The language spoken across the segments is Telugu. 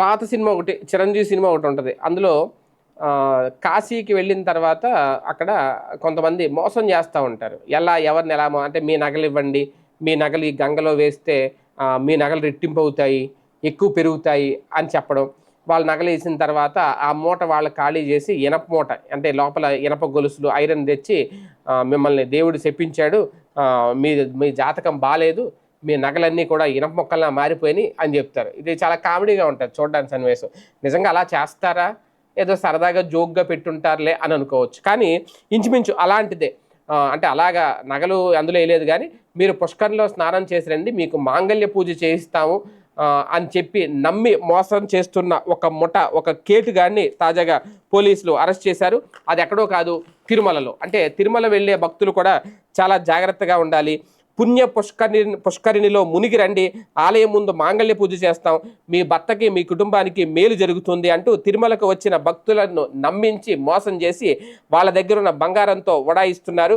పాత సినిమా ఒకటి చిరంజీవి సినిమా ఒకటి ఉంటుంది. అందులో కాశీకి వెళ్ళిన తర్వాత అక్కడ కొంతమంది మోసం చేస్తూ ఉంటారు. ఎలా ఎవరిని ఎలామో అంటే మీ నగలు ఇవ్వండి మీ నగలు ఈ గంగలో వేస్తే మీ నగలు రెట్టింపు అవుతాయి ఎక్కువ పెరుగుతాయి అని చెప్పడం. వాళ్ళ నగలు వేసిన తర్వాత ఆ మూట వాళ్ళు ఖాళీ చేసి ఇనప మూట అంటే లోపల ఇనప గొలుసులు ఐరన్ తెచ్చి మిమ్మల్ని దేవుడు చెప్పించాడు మీ మీ జాతకం బాగాలేదు మీ నగలన్నీ కూడా ఇనప మొక్కల్లా మారిపోయినాయి అని చెప్తారు. ఇది చాలా కామెడీగా ఉంటుంది చూడడానికి సన్నివేశం. నిజంగా అలా చేస్తారా? ఏదో సరదాగా జోక్గా పెట్టుంటారులే అని అనుకోవచ్చు. కానీ ఇంచుమించు అలాంటిదే. అంటే అలాగా నగలు అందులో వేయలేదు కానీ మీరు పుష్కరంలో స్నానం చేసి రండి మీకు మాంగళ్య పూజ చేయిస్తాము అని చెప్పి నమ్మి మోసం చేస్తున్న ఒక ముఠ ఒక కేటుగాన్ని తాజాగా పోలీసులు అరెస్ట్ చేశారు. అది ఎక్కడో కాదు తిరుమలలో. అంటే తిరుమల వెళ్ళే భక్తులు కూడా చాలా జాగ్రత్తగా ఉండాలి. పుణ్య పుష్కరిణి పుష్కరిణిలో మునిగి రండి. ఆలయం ముందు మాంగళ్య పూజ చేస్తాం. మీ భర్తకి మీ కుటుంబానికి మేలు జరుగుతుంది అంటూ తిరుమలకు వచ్చిన భక్తులను నమ్మించి మోసం చేసి వాళ్ళ దగ్గర ఉన్న బంగారంతో వడాయిస్తున్నారు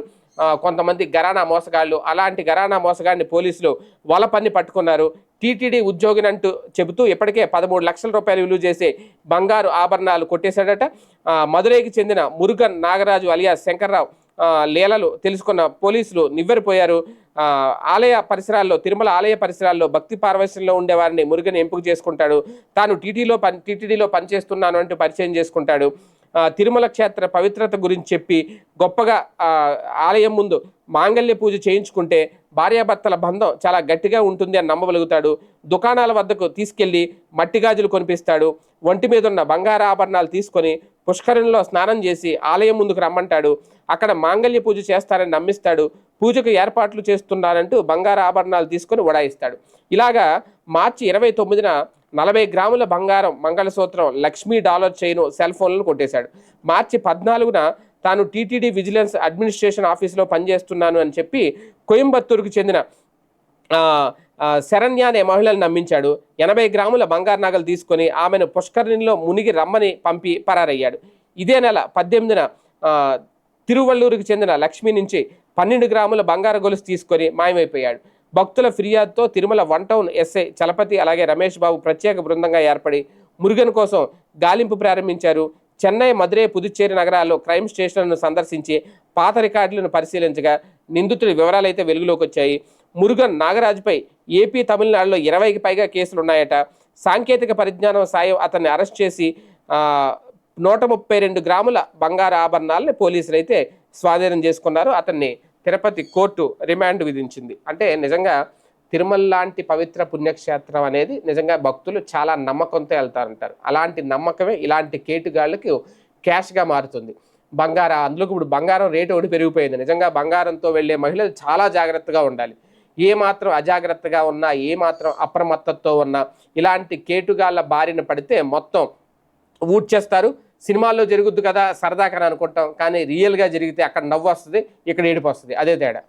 కొంతమంది గరానా మోసగాళ్ళు. అలాంటి గరానా మోసగాడిని పోలీసులు వలపన్ని పట్టుకున్నారు. టీటీడీ ఉద్యోగినంటూ చెబుతూ ఇప్పటికే పదమూడు లక్షల రూపాయలు విలువ చేసే బంగారు ఆభరణాలు కొట్టేశాడట. ఆ, మదురైకి చెందిన మురుగన్ నాగరాజు అలియా శంకర్రావు లీలలు తెలుసుకున్న పోలీసులు నివ్వెరిపోయారు. ఆలయ పరిసరాల్లో తిరుమల ఆలయ పరిసరాల్లో భక్తి పార్వశ్యంలో ఉండే వారిని ఎంపిక చేసుకుంటాడు. తాను టీటీలో పని టీటీడీలో పనిచేస్తున్నాను అంటూ పరిచయం చేసుకుంటాడు. తిరుమల క్షేత్ర పవిత్రత గురించి చెప్పి గొప్పగా ఆలయం ముందు మాంగళ్య పూజ చేయించుకుంటే భార్యాభర్తల బంధం చాలా గట్టిగా ఉంటుంది అని నమ్మగలుగుతాడు. దుకాణాల వద్దకు తీసుకెళ్ళి మట్టి గాజులు కొనిపిస్తాడు. ఒంటి మీద ఉన్న బంగారాభరణాలు తీసుకొని పుష్కరంలో స్నానం చేసి ఆలయం ముందుకు రమ్మంటాడు. అక్కడ మాంగళ్య పూజ చేస్తారని నమ్మిస్తాడు. పూజకు ఏర్పాట్లు చేస్తున్నారంటూ బంగారు ఆభరణాలు తీసుకొని ఉడాయిస్తాడు ఇలాగా మార్చి ఇరవై తొమ్మిదిన నలభై గ్రాముల బంగారం మంగళసూత్రం లక్ష్మీ డాలర్ చైను సెల్ ఫోన్లను కొట్టేశాడు. మార్చి పద్నాలుగున తాను టీటీడీ విజిలెన్స్ అడ్మినిస్ట్రేషన్ ఆఫీసులో పనిచేస్తున్నాను అని చెప్పి కోయంబత్తూరుకు చెందిన శరణ్య అనే మహిళను నమ్మించాడు. ఎనభై గ్రాముల బంగారు నగలు తీసుకొని ఆమెను పుష్కరిణిలో మునిగి రమ్మని పంపి పరారయ్యాడు. ఇదే నెల పద్దెనిమిదిన ఆ, తిరువల్లూరుకు చెందిన లక్ష్మి నుంచి పన్నెండు గ్రాముల బంగారు గొలుసు తీసుకొని మాయమైపోయాడు. భక్తుల ఫిర్యాదుతో Tirumala one town SI Chalapathi అలాగే రమేష్ బాబు ప్రత్యేక బృందంగా ఏర్పడి మురుగన్ కోసం గాలింపు ప్రారంభించారు. చెన్నై మదురై పుదుచ్చేరి నగరాల్లో క్రైమ్ స్టేషన్లను సందర్శించి పాత రికార్డులను పరిశీలించగా నిందితుడి వివరాలు అయితే వెలుగులోకి వచ్చాయి. మురుగన్ నాగరాజుపై ఏపీ తమిళనాడులో ఇరవైకి పైగా కేసులు ఉన్నాయట సాంకేతిక పరిజ్ఞానం సాయం అతన్ని అరెస్ట్ చేసి నూట ముప్పై రెండు గ్రాముల బంగారు ఆభరణాలని పోలీసులు అయితే స్వాధీనం చేసుకున్నారు. అతన్ని తిరుపతి కోర్టు రిమాండ్ విధించింది. అంటే నిజంగా తిరుమల లాంటి పవిత్ర పుణ్యక్షేత్రం అనేది నిజంగా భక్తులు చాలా నమ్మకంతో వెళ్తారంటారు. అలాంటి నమ్మకమే ఇలాంటి కేటుగాళ్ళకి క్యాష్గా మారుతుంది. బంగారం అందులో ఇప్పుడు బంగారం రేటు ఒకటి పెరిగిపోయింది. నిజంగా బంగారంతో వెళ్ళే మహిళలు చాలా జాగ్రత్తగా ఉండాలి. ఏ మాత్రం అజాగ్రత్తగా ఉన్నా ఏ మాత్రం అప్రమత్తతో ఉన్నా ఇలాంటి కేటుగాళ్ళ బారిన పడితే మొత్తం ఊడ్చేస్తారు. సినిమాల్లో జరుగుద్ది కదా సరదాకని అనుకుంటాం కానీ రియల్గా జరిగితే అక్కడ నవ్వు వస్తుంది ఇక్కడ ఏడుపు వస్తుంది అదే తేడా.